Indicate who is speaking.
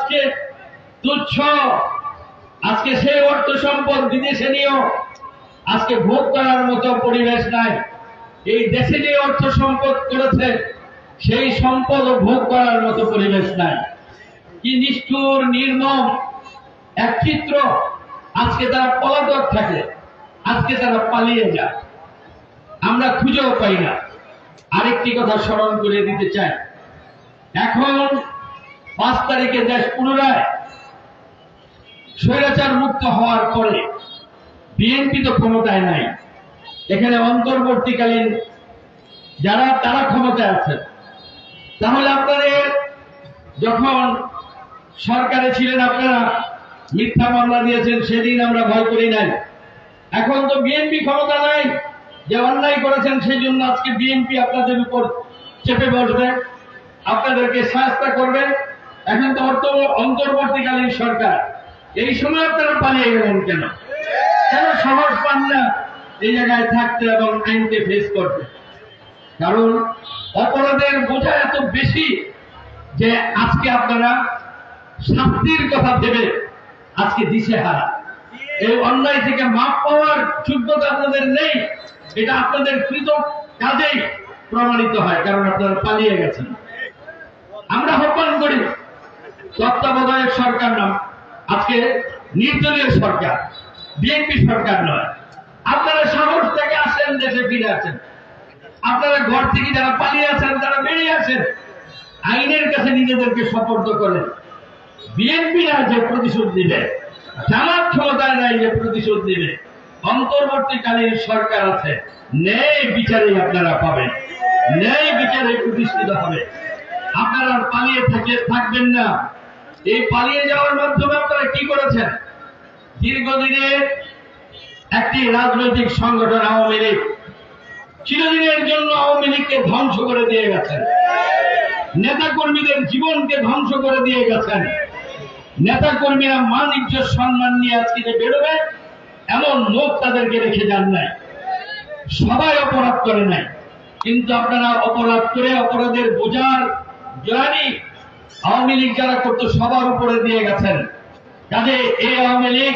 Speaker 1: আজকে তুচ্ছ, আজকে সে অর্থ সম্পদ বিদেশে নিয়েও আজকে ভোগ করার মতো পরিবেশ নাই। এই দেশে যে অর্থ সম্পদ করেছে, সেই সম্পদ ভোগ করার মতো পরিবেশ নাই। কি নিষ্ঠুর, নির্মম এক চিত্র আজকে তারা পলাতক থাকে, আজকে তারা পালিয়ে যায়। আমরা খুঁজেও পাই না। আরেকটি কথা স্মরণ করে দিতে চাই। এখন পাঁচ তারিখে দেশ পুনরায় স্বৈরাচার মুক্ত হওয়ার পরে বিএনপি তো ক্ষমতায় নাই। এখানে অন্তর্বর্তীকালীন যারা, তারা ক্ষমতায় আছেন। তাহলে আপনাদের যখন সরকারে ছিলেন আপনারা, মিথ্যা মামলা দিয়েছেন, সেদিন আমরা ভয় করি নাই। এখন তো বিএনপি ক্ষমতা নাই, যে অন্যায় করেছেন সেই জন্য আজকে বিএনপি আপনাদের উপর চেপে বসবে। আপনাদেরকে সাহায্য করবে। এখন তো অর্থ অন্তর্বর্তীকালীন সরকার। এই সময় আপনারা পালিয়ে গেলেন কেন? কেন সাহস পান না এই জায়গায় থাকতে এবং আইনকে ফেস করতে? কারণ অপরাধের বোঝা এত বেশি যে আজকে আপনারা শাস্তির কথা ভেবে আজকে দিশে হারা। এই অন্যায় থেকে মাপ পাওয়ার যোগ্যতা আপনাদের নেই, এটা আপনাদের কৃত কাজেই প্রমাণিত হয়, কারণ আপনারা পালিয়ে গেছেন। আমরা আহ্বান করি তত্ত্বাবধায়ক সরকার নাম আজকে নির্দলীয় সরকার, বিএনপি সরকার নয়। আপনারা সাহস থেকে আসেন, দেশে ফিরে আসেন। আপনারা ঘর থেকে যারা পালিয়ে আছেন, তারা বেরিয়ে আসেন। আইনের কাছে নিজেদেরকে সপর্দ করেন। বিএনপি না যে প্রতিশোধ দিবে জামাত ক্ষমতায় নাই যে প্রতিশোধ দিবে অন্তর্বর্তীকালীন সরকার আছে। ন্যায় বিচারে আপনারা পাবেন। ন্যায় বিচারে প্রতিষ্ঠিত হবে। আপনারা পালিয়ে থেকে থাকবেন না। এই পালিয়ে যাওয়ার মাধ্যমে আপনারা কি করেছেন? দীর্ঘদিনের একটি রাজনৈতিক সংগঠন আওয়ামী লীগ চিরদিনের জন্য আওয়ামী লীগকে ধ্বংস করে দিয়ে গেছেন। নেতা কর্মীদের জীবনকে ধ্বংস করে দিয়ে গেছেন। নেতা কর্মীরা মান, ইজ্জত, সম্মান নিয়ে আজকে যে বেরোবে, এমন লোক তাদেরকে রেখে যান নাই। সবাই অপরাধ করে নাই। কিন্তু আপনারা অপরাধ করে অপরাধের বোঝার গ্লানি আওয়ামী লীগ যারা করতো সবার উপরে দিয়ে গেছেন। কাজে এই আওয়ামী লীগ